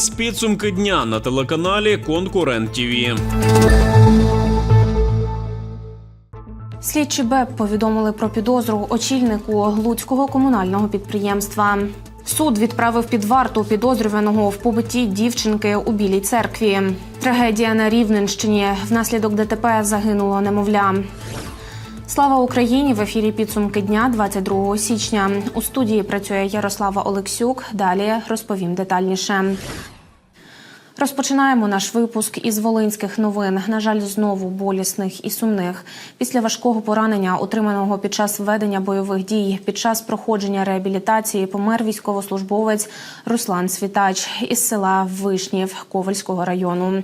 Дивитесь підсумки дня на телеканалі Конкурент ТІВІ. Слідчі БЕП повідомили про підозру очільнику Луцького комунального підприємства. Суд відправив під варту підозрюваного в побитті дівчинки у Білій церкві. Трагедія на Рівненщині. Внаслідок ДТП загинуло немовля. Слава Україні! В ефірі підсумки дня 22 січня. У студії працює Ярослава Олексюк. Далі розповім детальніше. Розпочинаємо наш випуск із волинських новин. На жаль, знову болісних і сумних. Після важкого поранення, отриманого під час ведення бойових дій, під час проходження реабілітації, помер військовослужбовець Руслан Світач із села Вишнів Ковальського району.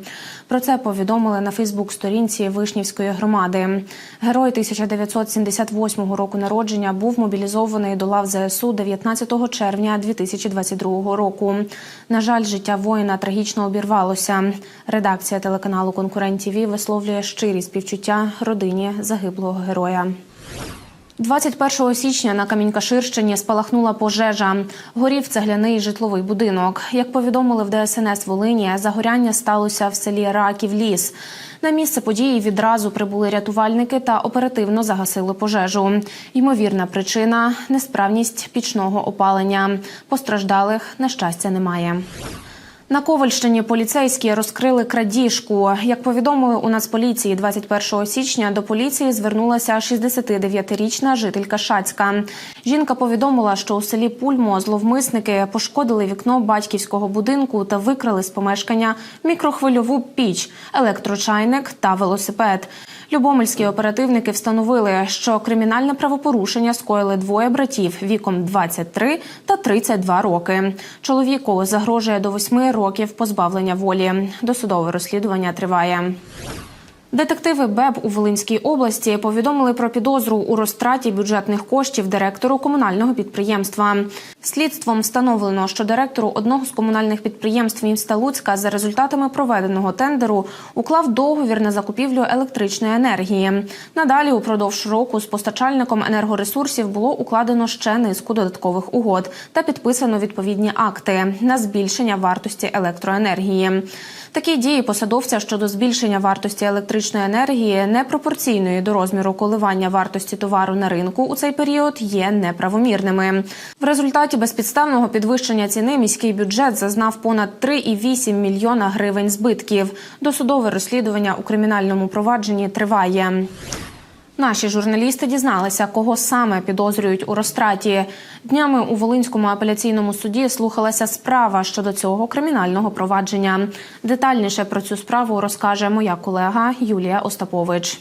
Про це повідомили на Фейсбук-сторінці Вишнівської громади. Герой 1978 року народження був мобілізований до лав ЗСУ 19 червня 2022 року. На жаль, життя воїна трагічно обірвалося. Редакція телеканалу Конкурент ТІВІ висловлює щирі співчуття родині загиблого героя. 21 січня на Камінькаширщині спалахнула пожежа. Горів цегляний житловий будинок. Як повідомили в ДСНС Волині, загоряння сталося в селі Раків Ліс. На місце події відразу прибули рятувальники та оперативно загасили пожежу. Ймовірна причина несправність пічного опалення. Постраждалих на щастя немає. На Ковальщині поліцейські розкрили крадіжку. Як повідомили у Нацполіції 21 січня, до поліції звернулася 69-річна жителька Шацька. Жінка повідомила, що у селі Пульмо зловмисники пошкодили вікно батьківського будинку та викрали з помешкання мікрохвильову піч, електрочайник та велосипед. Любомельські оперативники встановили, що кримінальне правопорушення скоїли двоє братів віком 23 та 32 роки. Чоловіку загрожує до 8 років позбавлення волі. Досудове розслідування триває. Детективи БЕБ у Волинській області повідомили про підозру у розтраті бюджетних коштів директору комунального підприємства. Слідством встановлено, що директору одного з комунальних підприємств міста Луцька за результатами проведеного тендеру уклав договір на закупівлю електричної енергії. Надалі, упродовж року, з постачальником енергоресурсів було укладено ще низку додаткових угод та підписано відповідні акти на збільшення вартості електроенергії. Такі дії посадовця щодо збільшення вартості електричної енергії непропорційної до розміру коливання вартості товару на ринку у цей період є неправомірними. В результаті безпідставного підвищення ціни міський бюджет зазнав понад 3,8 мільйона гривень збитків. Досудове розслідування у кримінальному провадженні триває. Наші журналісти дізналися, кого саме підозрюють у розтраті. Днями у Волинському апеляційному суді слухалася справа щодо цього кримінального провадження. Детальніше про цю справу розкаже моя колега Юлія Остапович.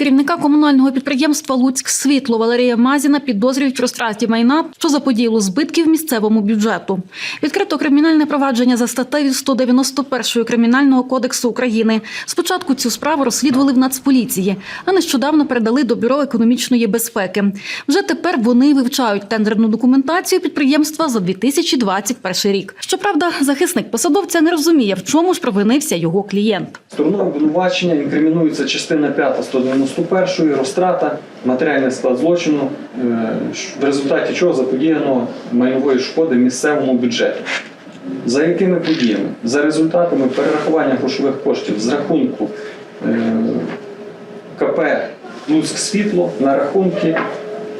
Керівника комунального підприємства Луцьк світло Валерія Мазіна підозрюють в розтраті майна, що заподіяло збитків місцевому бюджету. Відкрито кримінальне провадження за статтею 191 Кримінального кодексу України. Спочатку цю справу розслідували в Нацполіції, а нещодавно передали до бюро економічної безпеки. Вже тепер вони вивчають тендерну документацію підприємства за 2021 рік. Щоправда, захисник посадовця не розуміє, в чому ж провинився його клієнт. Стороною обвинувачення інкримінується частина 5 191 розтрата, матеріальний склад злочину, е, в результаті чого заподіяно майнової шкоди місцевому бюджету. За якими подіями? За результатами перерахування грошових коштів з рахунку е, КП Луцьк Світло на рахунки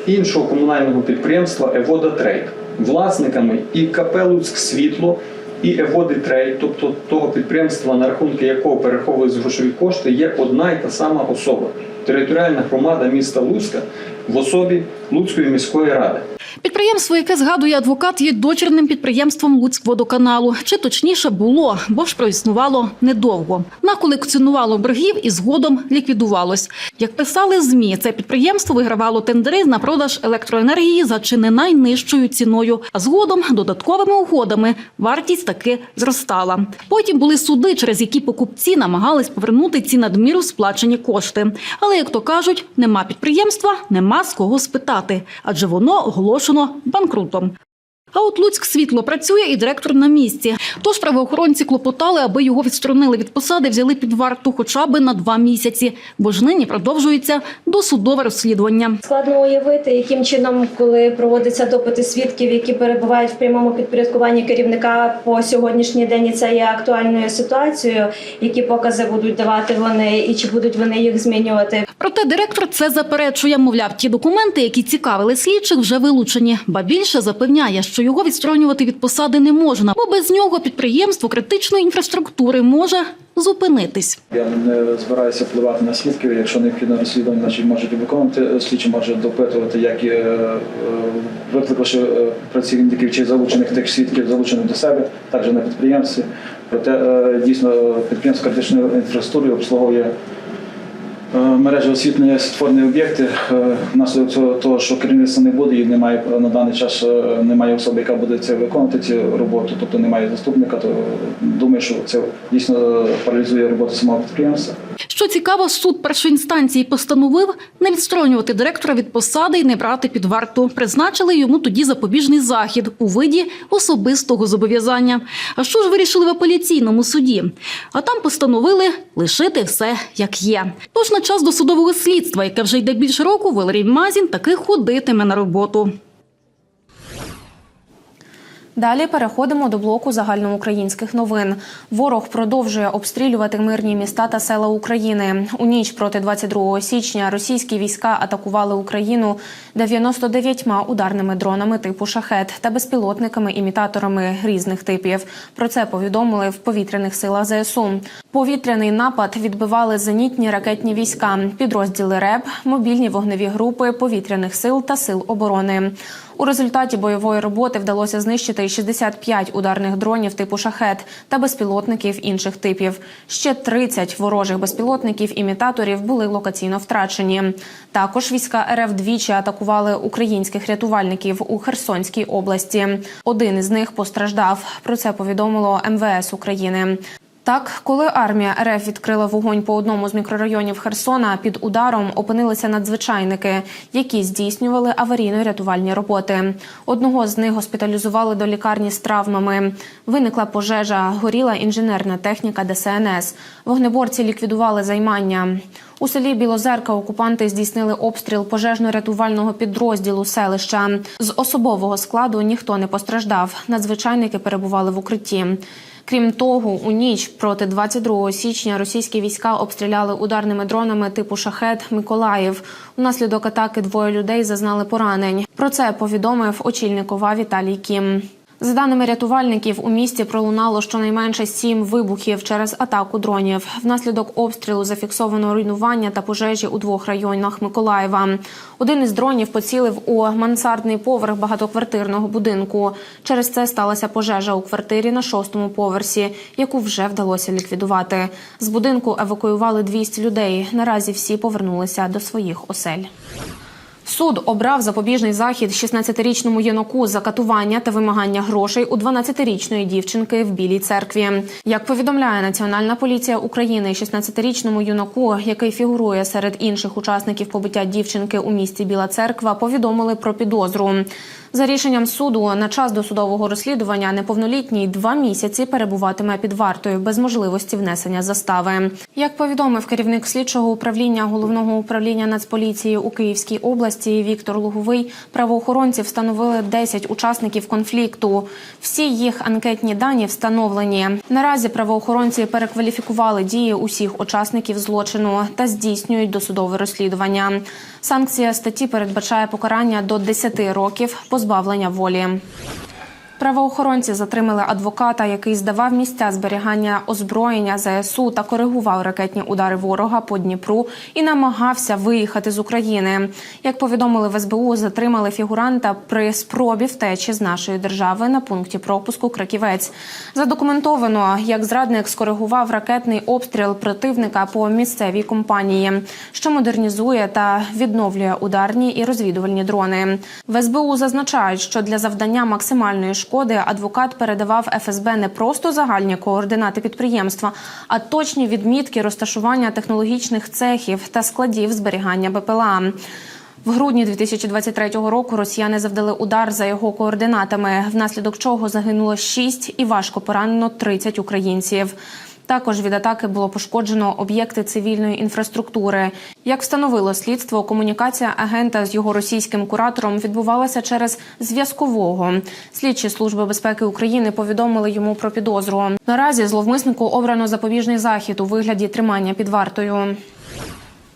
іншого комунального підприємства Евода Трейд. Власниками і КП Луцьк Світло, і Еводи Трейд, тобто того підприємства, на рахунки якого переховують грошові кошти, є одна і та сама особа територіальна громада міста Луцька в особі Луцької міської ради. Підприємство, яке згадує адвокат, є дочірним підприємством Луцькводоканалу. Чи точніше було, бо ж проіснувало недовго. Наколекціонувало боргів і згодом ліквідувалось. Як писали ЗМІ, це підприємство вигравало тендери на продаж електроенергії за чи не найнижчою ціною. А згодом додатковими угодами вартість таки зростала. Потім були суди, через які покупці намагались повернути ці надміру сплачені кошти. Але як то кажуть, нема підприємства, нема з кого спитати, адже воно оголошено банкрутом. А от Луцьк світло працює і директор на місці. Тож правоохоронці клопотали, аби його відсторонили від посади, взяли під варту хоча б на два місяці, бо ж нині продовжується досудове розслідування. Складно уявити, яким чином, коли проводяться допити свідків, які перебувають в прямому підпорядкуванні керівника по сьогоднішній день, і це є актуальною ситуацією, які покази будуть давати вони і чи будуть вони їх змінювати. Проте директор це заперечує. Мовляв, ті документи, які цікавили слідчих, вже вилучені. Ба більше запевняє, що його відсторонювати від посади не можна, бо без нього підприємство критичної інфраструктури може зупинитись. Я не збираюся впливати на свідків. Якщо необхідно розслідування, значить можуть виконувати. Слідчі можуть допитувати, як і е, е, викликавши е, працівників чи залучених тих свідків, залучених до себе, також на підприємстві. Проте дійсно підприємство критичної інфраструктури обслуговує. Е, Мережі освітлення створені об'єкти Е, внаслідок цього того, що керівництва не буде і немає на даний час е, немає особи, яка буде це виконувати цю роботу, тобто немає заступника, то думаю, що це дійсно паралізує роботу самого підприємства. Що цікаво, суд першої інстанції постановив не відсторонювати директора від посади і не брати під варту. Призначили йому тоді запобіжний захід у виді особистого зобов'язання. А що ж вирішили в апеляційному суді? А там постановили лишити все як є. Тож на час досудового слідства, яке вже йде більше року, Валерій Мазін таки ходитиме на роботу. Далі переходимо до блоку загальноукраїнських новин. Ворог продовжує обстрілювати мирні міста та села України. У ніч проти 22 січня російські війська атакували Україну 99 ударними дронами типу шахет та безпілотниками-імітаторами різних типів. Про це повідомили в повітряних силах ЗСУ. Повітряний напад відбивали зенітні ракетні війська, підрозділи РЕБ, мобільні вогневі групи повітряних сил та сил оборони. У результаті бойової роботи вдалося знищити 65 ударних дронів типу шахет та безпілотників інших типів. Ще 30 ворожих безпілотників-імітаторів були локаційно втрачені. Також війська РФ двічі атакували українських рятувальників у Херсонській області. Один із них постраждав. Про це повідомило МВС України. Так, коли армія РФ відкрила вогонь по одному з мікрорайонів Херсона, під ударом опинилися надзвичайники, які здійснювали аварійно-рятувальні роботи. Одного з них госпіталізували до лікарні з травмами. Виникла пожежа, горіла інженерна техніка ДСНС. Вогнеборці ліквідували займання. У селі Білозерка окупанти здійснили обстріл пожежно-рятувального підрозділу селища. З особового складу ніхто не постраждав. Надзвичайники перебували в укритті. Крім того, у ніч проти 22 січня російські війська обстріляли ударними дронами типу шахет Миколаїв. Унаслідок атаки двоє людей зазнали поранень. Про це повідомив очільник ОВА Віталій Кім. За даними рятувальників, у місті пролунало щонайменше сім вибухів через атаку дронів. Внаслідок обстрілу зафіксовано руйнування та пожежі у двох районах Миколаєва. Один із дронів поцілив у мансардний поверх багатоквартирного будинку. Через це сталася пожежа у квартирі на шостому поверсі, яку вже вдалося ліквідувати. З будинку евакуювали 200 людей. Наразі всі повернулися до своїх осель. Суд обрав запобіжний захід 16-річному юнаку за катування та вимагання грошей у 12-річної дівчинки в Білій церкві. Як повідомляє Національна поліція України, 16-річному юнаку, який фігурує серед інших учасників побиття дівчинки у місті Біла Церква, повідомили про підозру. За рішенням суду на час досудового розслідування неповнолітній два місяці перебуватиме під вартою без можливості внесення застави. Як повідомив керівник слідчого управління головного управління Нацполіції у Київській області Віктор Луговий, правоохоронці встановили 10 учасників конфлікту. Всі їх анкетні дані встановлені. Наразі правоохоронці перекваліфікували дії усіх учасників злочину та здійснюють досудове розслідування. Санкція статті передбачає покарання до 10 років позбавлення волі. Правоохоронці затримали адвоката, який здавав місця зберігання озброєння ЗСУ та коригував ракетні удари ворога по Дніпру і намагався виїхати з України. Як повідомили в СБУ, затримали фігуранта при спробі втечі з нашої держави на пункті пропуску Краківець. Задокументовано, як зрадник скоригував ракетний обстріл противника по місцевій компанії, що модернізує та відновлює ударні і розвідувальні дрони. В СБУ зазначають, що для завдання максимальної шкоди адвокат передавав ФСБ не просто загальні координати підприємства, а точні відмітки розташування технологічних цехів та складів зберігання БПЛА. В грудні 2023 року росіяни завдали удар за його координатами, внаслідок чого загинуло 6 і важко поранено 30 українців. Також від атаки було пошкоджено об'єкти цивільної інфраструктури. Як встановило слідство, комунікація агента з його російським куратором відбувалася через зв'язкового. Слідчі служби безпеки України повідомили йому про підозру. Наразі зловмиснику обрано запобіжний захід у вигляді тримання під вартою.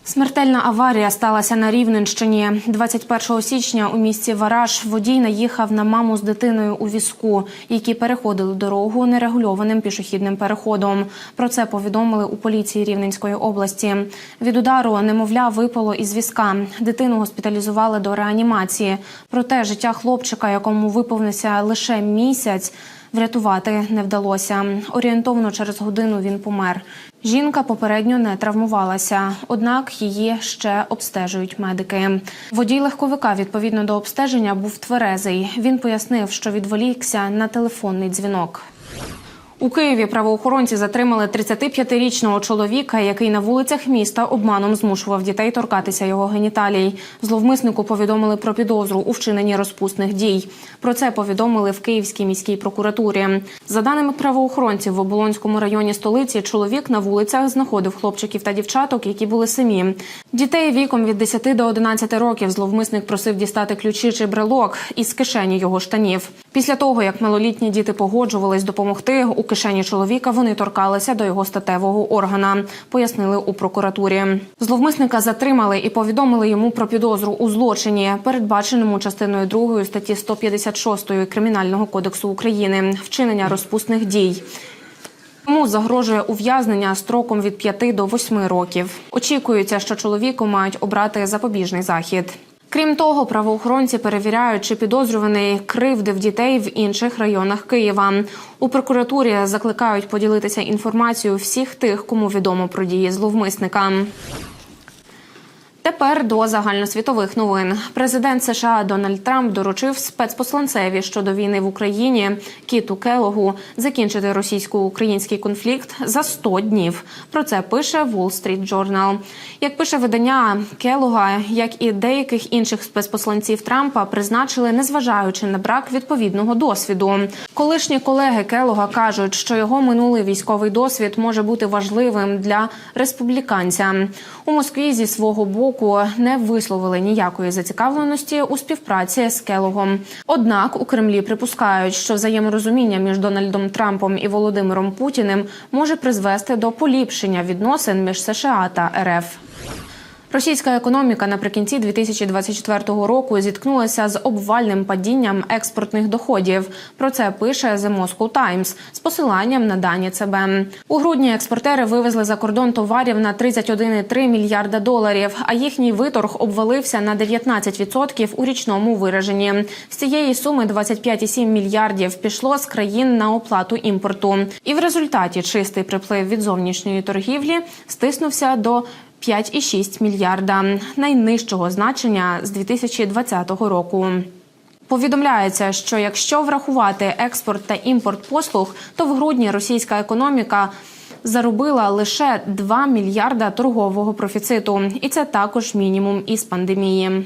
Смертельна аварія сталася на Рівненщині. 21 січня у місті Вараж водій наїхав на маму з дитиною у візку, які переходили дорогу нерегульованим пішохідним переходом. Про це повідомили у поліції Рівненської області. Від удару немовля випало із візка. Дитину госпіталізували до реанімації. Проте життя хлопчика, якому виповнився лише місяць, врятувати не вдалося. Орієнтовно через годину він помер. Жінка попередньо не травмувалася, однак її ще обстежують медики. Водій легковика відповідно до обстеження був тверезий. Він пояснив, що відволікся на телефонний дзвінок. У Києві правоохоронці затримали 35-річного чоловіка, який на вулицях міста обманом змушував дітей торкатися його геніталій. Зловмиснику повідомили про підозру у вчиненні розпусних дій. Про це повідомили в Київській міській прокуратурі. За даними правоохоронців, в Оболонському районі столиці чоловік на вулицях знаходив хлопчиків та дівчаток, які були самі. Дітей віком від 10 до 11 років зловмисник просив дістати ключі чи брелок із кишені його штанів. Після того, як малолітні діти погоджувались допомогти, у кишені чоловіка вони торкалися до його статевого органа, пояснили у прокуратурі. Зловмисника затримали і повідомили йому про підозру у злочині, передбаченому частиною 2 статті 156 Кримінального кодексу України вчинення розпусних дій. Йому загрожує ув'язнення строком від 5 до 8 років. Очікується, що чоловіку мають обрати запобіжний захід. Крім того, правоохоронці перевіряють, чи підозрюваний кривдив дітей в інших районах Києва. У прокуратурі закликають поділитися інформацією всіх тих, кому відомо про дії зловмисника. Тепер до загальносвітових новин. Президент США Дональд Трамп доручив спецпосланцеві щодо війни в Україні Кіту Келогу закінчити російсько-український конфлікт за 100 днів. Про це пише Wall Street Journal. Як пише видання Келога, як і деяких інших спецпосланців Трампа, призначили, незважаючи на брак відповідного досвіду. Колишні колеги Келога кажуть, що його минулий військовий досвід може бути важливим для республіканця. У Москві зі свого боку не висловили ніякої зацікавленості у співпраці з Келогом. Однак у Кремлі припускають, що взаєморозуміння між Дональдом Трампом і Володимиром Путіним може призвести до поліпшення відносин між США та РФ. Російська економіка наприкінці 2024 року зіткнулася з обвальним падінням експортних доходів. Про це пише The Moscow Times з посиланням на дані ЦБ. У грудні експортери вивезли за кордон товарів на 31,3 мільярда доларів, а їхній виторг обвалився на 19% у річному вираженні. З цієї суми 25,7 мільярдів пішло з країн на оплату імпорту. І в результаті чистий приплив від зовнішньої торгівлі стиснувся до 5,6 мільярда найнижчого значення з 2020 року. Повідомляється, що якщо врахувати експорт та імпорт послуг, то в грудні російська економіка заробила лише 2 мільярда торгового профіциту, і це також мінімум із пандемії.